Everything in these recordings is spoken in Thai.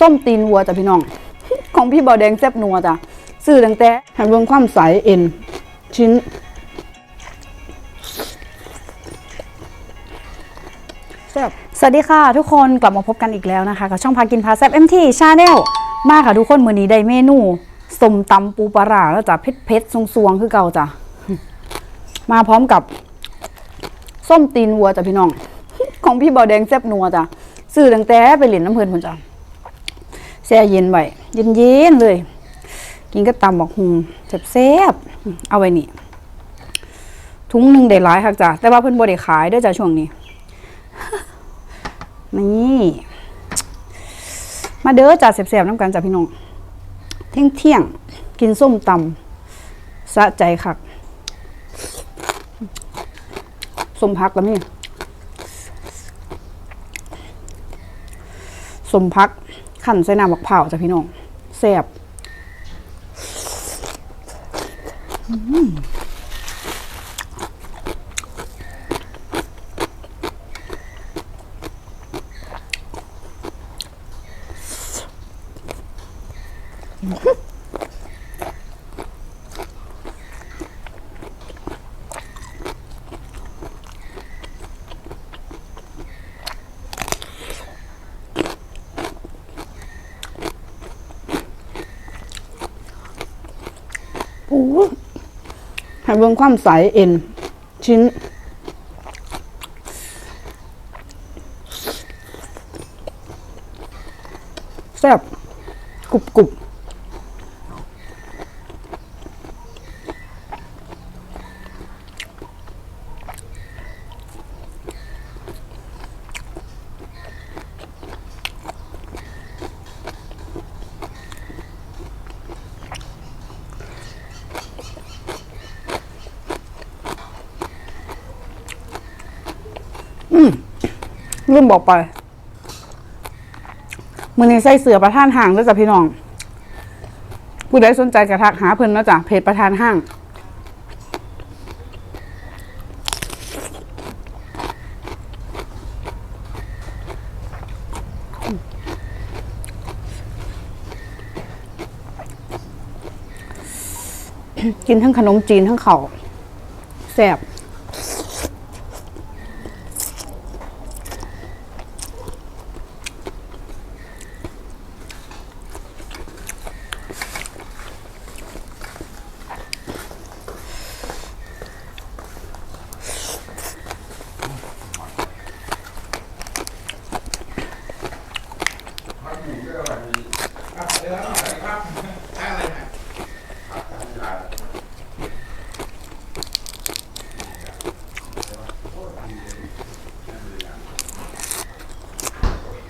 ส้มตีนวัวจ้ะพี่น้อง ของพี่เบาแดงแซ่บนัวจ้ะซื้อตั้งแต่ให้เบิ่งความใสเอ็น ชิ้น แซ่บสวัสดีค่ะ ทุกคนกลับมาพบกันอีกแล้วนะคะกับช่องพากินพาแซ่บ MT Channel มาค่ะทุกคนมื้อนี้ได้เมนูสมตำปูปลาร้าแล้วจ้ะเผ็ดเผ็ดๆสวงคือเก่าจ้ะมาพร้อมกับส้มตีนวัวจ้ะพี่น้อง ของพี่เบาแดงแซ่บนัวจ้ะซื้อตั้งแต่ไปเหรียญน้ำเพลินพนจ้ะ ช่เย็นไว้เย็นๆเลย กินก็ตำบอกหุงแซ่บๆเอาไว้นี่ถุงหนึ่งได้หลายค่ะจ้ะแต่ว่าเพิ่นบ่ได้ขายด้อจ้ะช่วงนี้ นี่ มาเด้อจ้ะแซ่บๆน้ำกันจ้ะพี่น้องเที่ยงเที่ยงกินส้มตำสะใจคักส้มพักแล้วนี่ส้มพัก ขันใส่น้ำบักเผาจ้ะพี่น้องแซ่บอืมโอ้ย ให้เบิ่งความใสเอ็น ชิ้น แซ่บกรุบกรุบ ลืมบอกไปมือนี้ใส่เสือประธานห้างด้วยจ้ะพี่น้องผู้ใดสนใจกระทักหาเพิ่นนะจ้ะเพจประธานห้าง กินทั้งขนมจีนทั้งเขาแซ่บ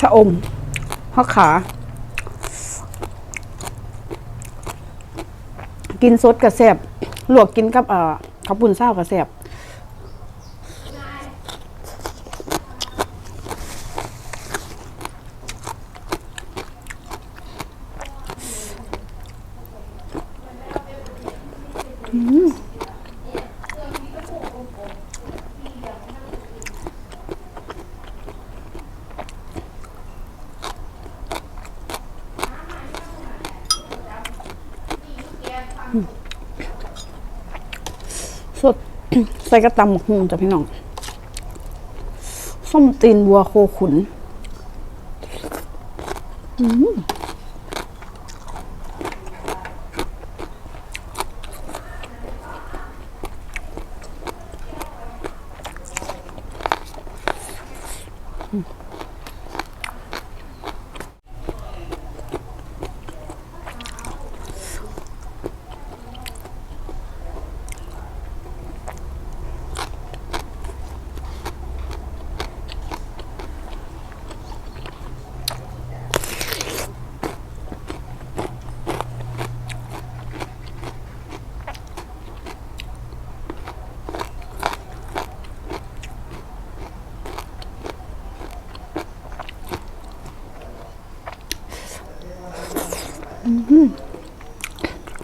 ชะ อมฮอกขา กินสดกระแซบลวกกินกับเอ่อข้าวปุ้นเศร้ากระแซบ สดใส่กระตำหมกฮุงจ้ะพี่น้อง ส้มตีนวัวโคขุน อ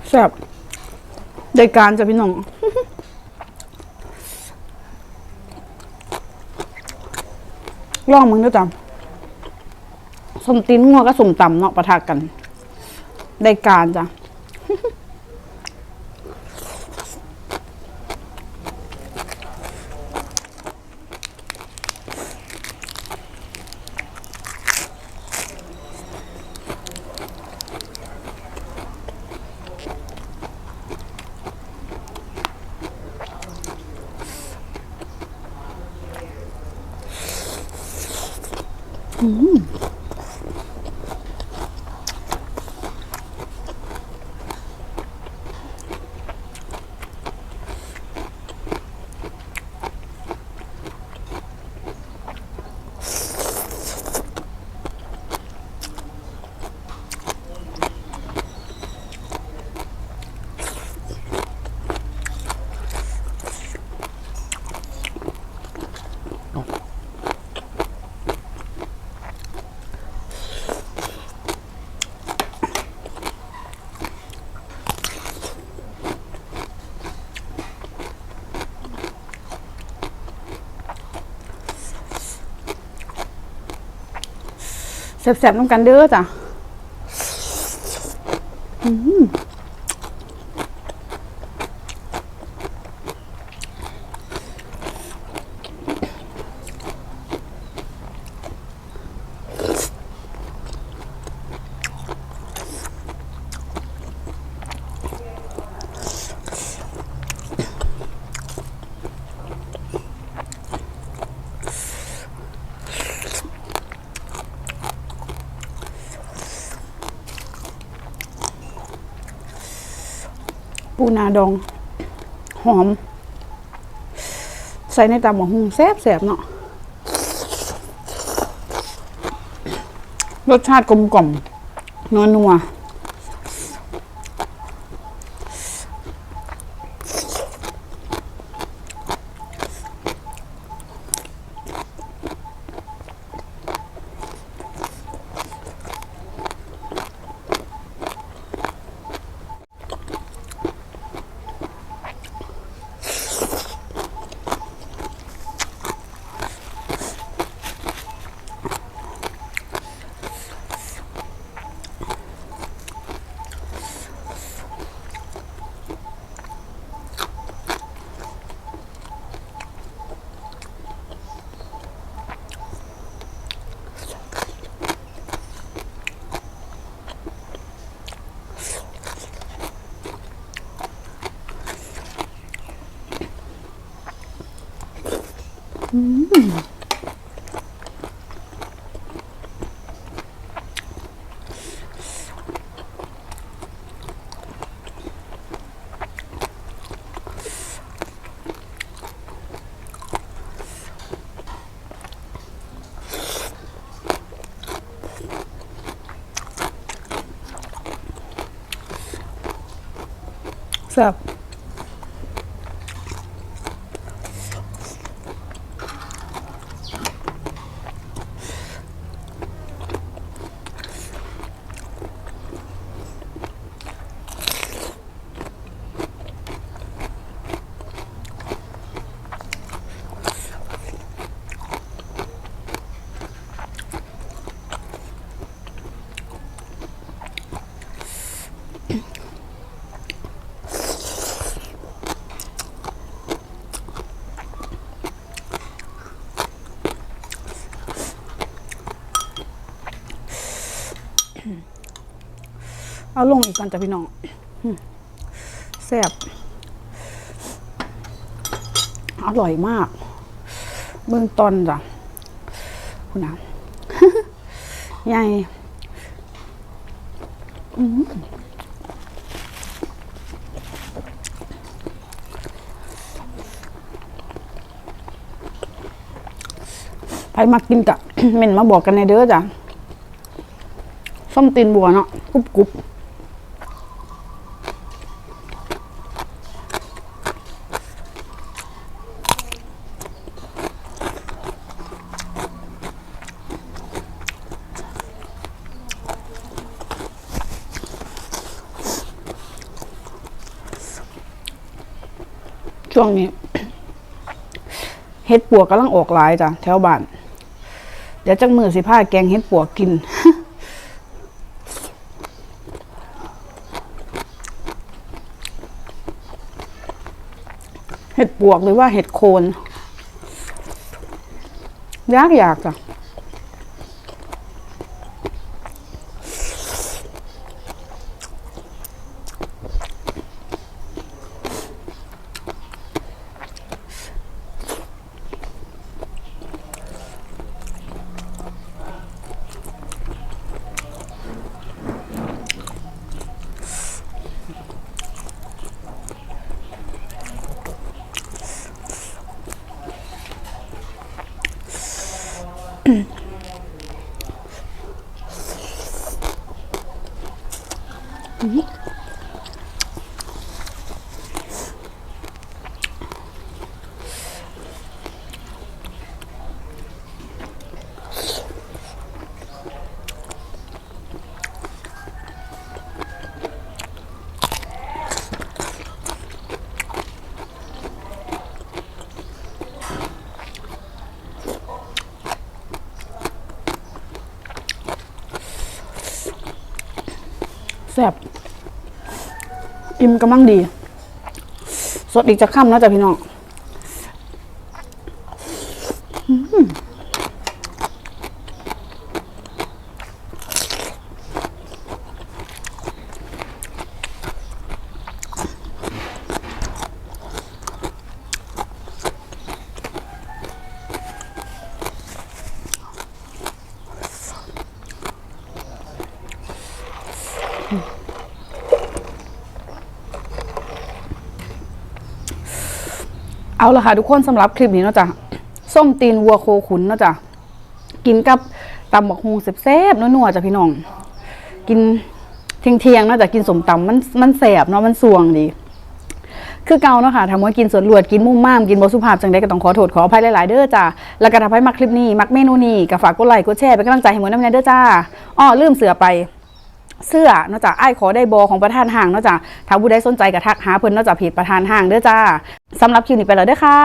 แซ่บได้การจ้ะพี่น้องลองมึงด้วยจ้ะสมตีนงัวก็สมตำเนาะประทากัน ได้การจ้ะ แซ่บๆน้ำกันเด้อจ้ะอืม ปูนาดอง หอม ใส่ในตำหมกหุงแซ่บๆเนาะรสชาติกลมกล่อมนัวนัว แเอาลงอีกก่อนจ้ะพี่น้องแซ่บอร่อยมาก เบื้องต้นจ้ะคุณนะใหญ่อืมใครมากินกะเม่นมาบอกกันในเด้อจ้ะส้มตีนบัวเนาะกรุบกรุบ ช่วงนี้เฮ็ดปวกกำลังออกหลายจ้ะแถวบ้าน เดี๋ยวจังมือสิผ้าแกงเฮ็ดปวกกิน เห็ดปวกหรือว่าเห็ดโคน ยากอยากจ้ะ แซ่บอิ่มกำลังดี สดอีกจะค่ำนะจ๊ะพี่น้องอื้อหือ เอาละค่ะทุกคนสำหรับคลิปนี้เนาะจ๊ะส้มตีนวัวโคขุนเนาะจ๊ะกินกับตำบักฮุงแซ่บๆนัวๆจ้ะพี่น้อง กินเทียงๆเนาะจ๊ะกินสมตำมันมันแสบเนาะมันสวงดี คือเก่าเนาะค่ะทำว่ากินสวนลวดกินมุ่มม่ามกินบสุภาพจังได้ก็ต้องขอโทษขออภัยหลายๆเด้อจ้าแล้วก็ถ้าใครมักคลิปนี้ มักเมนูนี้ก็ฝากกดไลค์กดแชร์เป็นกำลังใจให้หมดน้ำแน่เด้อจ้าอ้อลืมเสือไป เสื้อเนาะจ้ะไอ้ขอได้บอของประธานห้างเนาะจ้ะถ้าผู้ใดสนใจก็ทักหาเพิ่นเนาะจ้ะเพจประธานห้างเด้อจ้าสำหรับคลิปนี้ไปแล้วเด้อค่ะ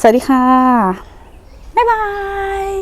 สวัสดีค่ะ บ๊ายบาย